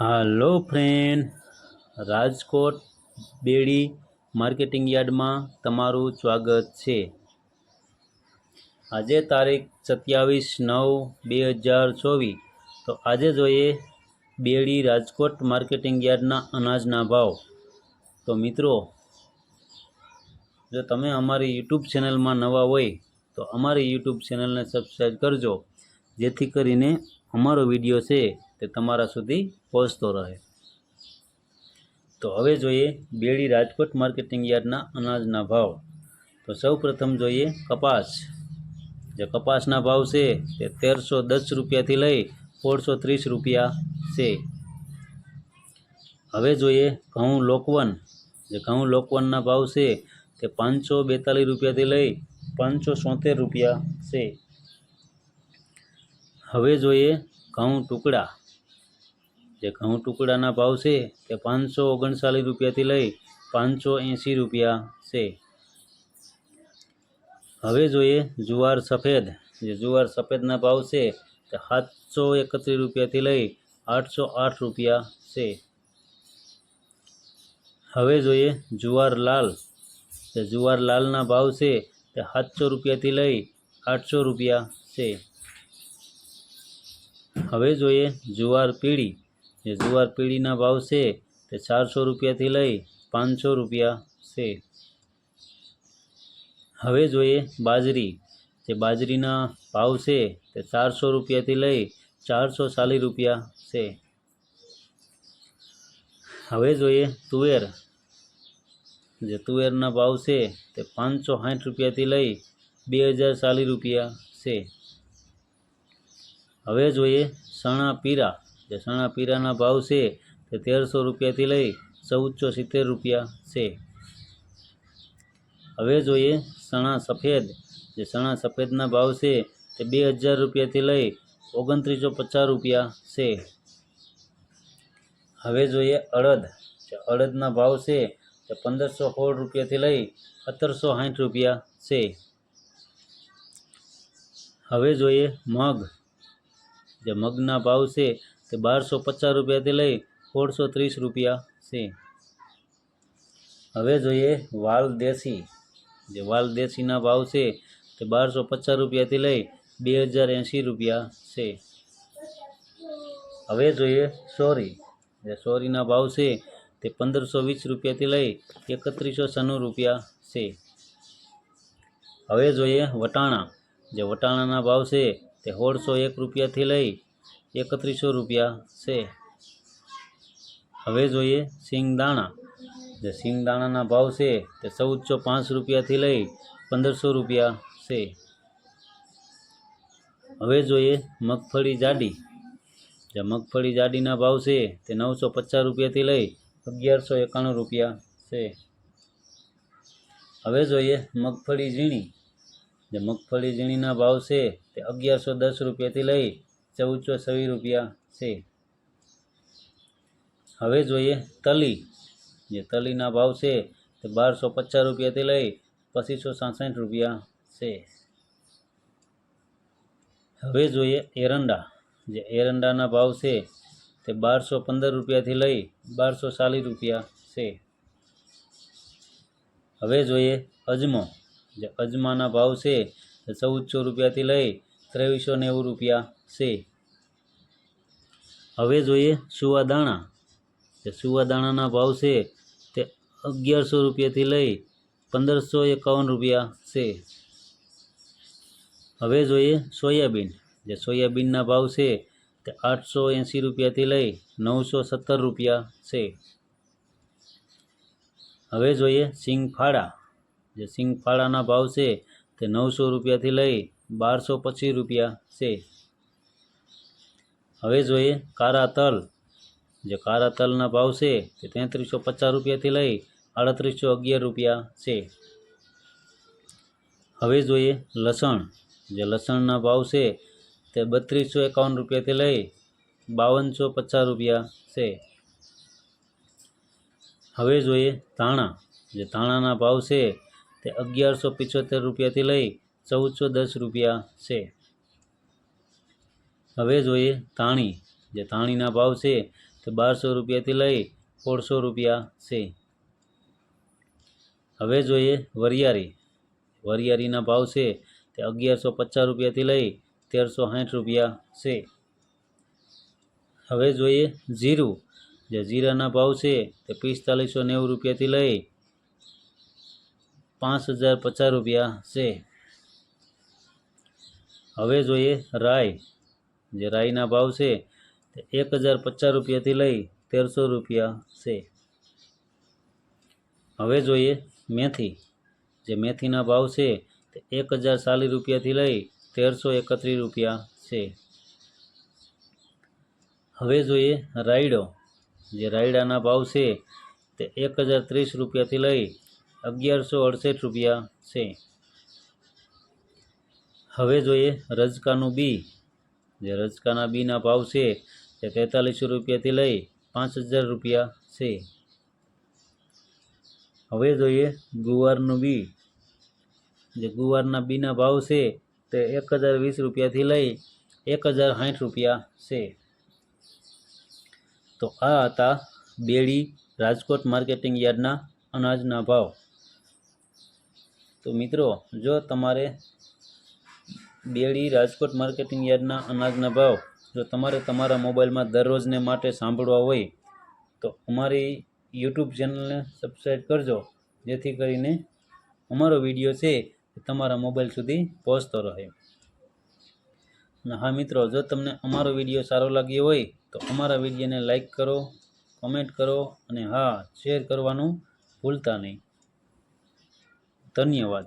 Hello friend, Rajkot Bedi marketing યાર્ડમાં તમારું સ્વાગત છે. આજે તારીખ સત્યાવીસ નવ બે હજાર ચોવીસ. તો આજે જોઈએ બેડી રાજકોટ માર્કેટિંગ યાર્ડના અનાજના ભાવ. તો મિત્રો, જો તમે અમારી યુટ્યુબ ચેનલમાં નવા હોય, તો અમારી યુટ્યુબ ચેનલને સબસ્ક્રાઈબ કરજો. જેથી કરીને અમારો વીડિયો છે તે તમારા સુધી પહોંચતો રહે. તો હવે જોઈએ બેડી રાજકોટ માર્કેટિંગ યાર્ડના અનાજના ભાવ. તો સૌ પ્રથમ જોઈએ કપાસ. જે કપાસના ભાવ છે તે તેરસો દસ રૂપિયાથી લઈ સોળસો ત્રીસ રૂપિયા છે. હવે જોઈએ ઘઉં લોકવન. જે ઘઉં લોકવનના ભાવ છે તે પાંચસો બેતાલીસ રૂપિયાથી લઈ પાંચસો સોતેર રૂપિયા છે. હવે જોઈએ ઘઉં ટુકડા. જે ઘઉં ટુકડાના ભાવ છે તે પાંચસો ઓગણચાલીસ રૂપિયાથી લઈ પાંચસો એંસી રૂપિયા છે. હવે જોઈએ જુવાર સફેદ. જે જુવાર સફેદના ભાવ છે તે સાતસો એકત્રીસ રૂપિયાથી લઈ આઠસો આઠ રૂપિયા છે. હવે જોઈએ જુવાર લાલ. જે જુવાર લાલના ભાવ છે તે સાતસો રૂપિયાથી લઈ આઠસો રૂપિયા છે. હવે જોઈએ જુવાર પીળી. જે જુવાર પીળીના ભાવ છે તે ચારસો રૂપિયાથી લઈ પાંચસો રૂપિયા છે. હવે જોઈએ બાજરી. જે બાજરીના ભાવ છે તે ચારસો રૂપિયાથી લઈ ચારસો ચાલીસ રૂપિયા છે. હવે જોઈએ તુવેર. જે તુવેરના ભાવ છે તે પાંચસો સાઠ રૂપિયાથી લઈ બે હજાર ચાલીસ રૂપિયા છે. હવે જોઈએ સણા પીરા. જે સણા પીરાના ભાવ છે તે તેરસો રૂપિયાથી લઈ ચૌદસો સિત્તેર રૂપિયા છે. હવે જોઈએ સણા સફેદ. જે સણા સફેદના ભાવ છે તે બે હજાર રૂપિયાથી લઈ ઓગણત્રીસો પચાસ રૂપિયા છે. હવે જોઈએ અડદ. જે અડદના ભાવ છે તે પંદરસો સોળ રૂપિયાથી લઈ સત્તરસો સાઠ રૂપિયા છે. હવે જોઈએ મગ. જે મગના ભાવ છે તે બારસો પચાસ રૂપિયાથી લઈ સોળસો ત્રીસ રૂપિયા છે હવે જોઈએ વાલ દેશી. જે વાલ દેશીના ભાવ છે તે બારસો પચાસ રૂપિયાથી લઈ બે હજાર એંસી રૂપિયા છે. હવે જોઈએ સોરી. જે સોરીના ભાવ છે તે પંદરસો વીસ રૂપિયાથી લઈ એકત્રીસો છન્નું રૂપિયા છે. હવે જોઈએ વટાણા. જે વટાણાના ભાવ છે તે સોળસો એક રૂપિયાથી લઈ એકત્રીસો રૂપિયા છે. હવે જોઈએ સિંગદાણા. જે સિંગદાણાના ભાવ છે તે ચૌદસો પાંચ રૂપિયાથી લઈ પંદરસો રૂપિયા છે. હવે જોઈએ મગફળી જાડી. જે મગફળી જાડીના ભાવ છે તે નવસો પચાસ રૂપિયાથી લઈ અગિયારસો એકાણું રૂપિયા છે. હવે જોઈએ મગફળી ઝીણી. જે મગફળી ઝીણીના ભાવ છે તે અગિયારસો દસ રૂપિયાથી લઈ ચૌદસો છવ્વીસ રૂપિયા છે. હવે જોઈએ તલી. જે તલીના ભાવ છે તે બારસો પચાસ રૂપિયાથી લઈ પચીસો સાસઠ રૂપિયા છે. હવે જોઈએ એરંડા. જે એરંડાના ભાવ છે તે બારસો પંદર રૂપિયાથી લઈ બારસો ચાલીસ રૂપિયા છે. હવે જોઈએ અજમો. જે અજમાના ભાવ છે તે ચૌદસો રૂપિયાથી લઈ ત્રેવીસો નેવું રૂપિયા છે હવે જોઈએ સુવાદાણા જે સુવા ભાવ છે તે અગિયારસો રૂપિયાથી લઈ પંદરસો એકાવન રૂપિયા છે. હવે જોઈએ સોયાબીન. જે સોયાબીનના ભાવ છે તે આઠસો એંસી રૂપિયાથી લઈ નવસો સત્તર રૂપિયા છે. હવે જોઈએ સિંગફાળા. જે સિંગફાળાના ભાવ છે તે નવસો રૂપિયાથી લઈ બારસો પચીસ રૂપિયા છે. હવે જોઈએ કારા તલ જે કારા તલના ભાવ છે તે તેત્રીસો પચાસ રૂપિયાથી લઈ આડત્રીસો અગિયાર રૂપિયા છે. હવે જોઈએ લસણ. જે લસણના ભાવ છે તે બત્રીસો એકાવન રૂપિયાથી લઈ બાવનસો પચાસ રૂપિયા છે. હવે જોઈએ ધાણા. જે ધાણાના ભાવ છે તે અગિયારસો પિચોતેર રૂપિયાથી લઈ ચૌદસો દસ રૂપિયા છે. હવે જોઈએ તાણી. જે તાણીના ભાવ છે તે બારસો રૂપિયાથી લઈ સોળસો રૂપિયા છે. હવે જોઈએ વરિયાળી. વરિયાળીના ભાવ છે તે અગિયારસો પચાસ રૂપિયાથી લઈ તેરસો સાઠ રૂપિયા છે. હવે જોઈએ જીરું. જે જીરાના ભાવ છે તે પિસ્તાલીસો નેવું રૂપિયાથી લઈ પાંચ હજાર પચાસ રૂપિયા છે. હવે જોઈએ રાઈ. જે રાઈના ભાવ છે તે એક હજાર પચાસ રૂપિયાથી લઈ તેરસો રૂપિયા છે. હવે જોઈએ મેથી. જે મેથીના ભાવ છે તે એક હજાર ચાલીસ રૂપિયાથી લઈ તેરસો એકત્રીસ રૂપિયા છે. હવે જોઈએ રાયડો. જે રાયડાના ભાવ છે તે એક હજાર ત્રીસ રૂપિયાથી લઈ અગિયારસો અડસઠ રૂપિયા છે. હવે જોઈએ રજકાનું બી. જે રજકાના બીના ભાવ છે તે તેતાલીસો રૂપિયાથી લઈ પાંચ હજાર રૂપિયા છે. હવે જોઈએ ગુવારનું બી. જે ગુવારના બીના ભાવ છે તે એક હજાર વીસ રૂપિયાથી લઈ એક હજાર સાઠ રૂપિયા છે. તો આ હતા બેડી રાજકોટ માર્કેટિંગ યાર્ડના અનાજના ભાવ. તો મિત્રો, જો તમારે બેડી રાજકોટ માર્કેટિંગ યાર્ડના અનાજના ભાવ જો તમારે તમારા મોબાઈલમાં દરરોજને માટે સાંભળવા હોય, તો અમારી યુટ્યુબ ચેનલને સબસ્ક્રાઈબ કરજો. જેથી કરીને અમારો વીડિયો છે એ તમારા મોબાઈલ સુધી પહોંચતો રહે. અને હા મિત્રો, જો તમને અમારો વીડિયો સારો લાગ્યો હોય, તો અમારા વિડીયોને લાઈક કરો, કોમેન્ટ કરો અને હા, શેર કરવાનું ભૂલતા નહીં. ધન્યવાદ.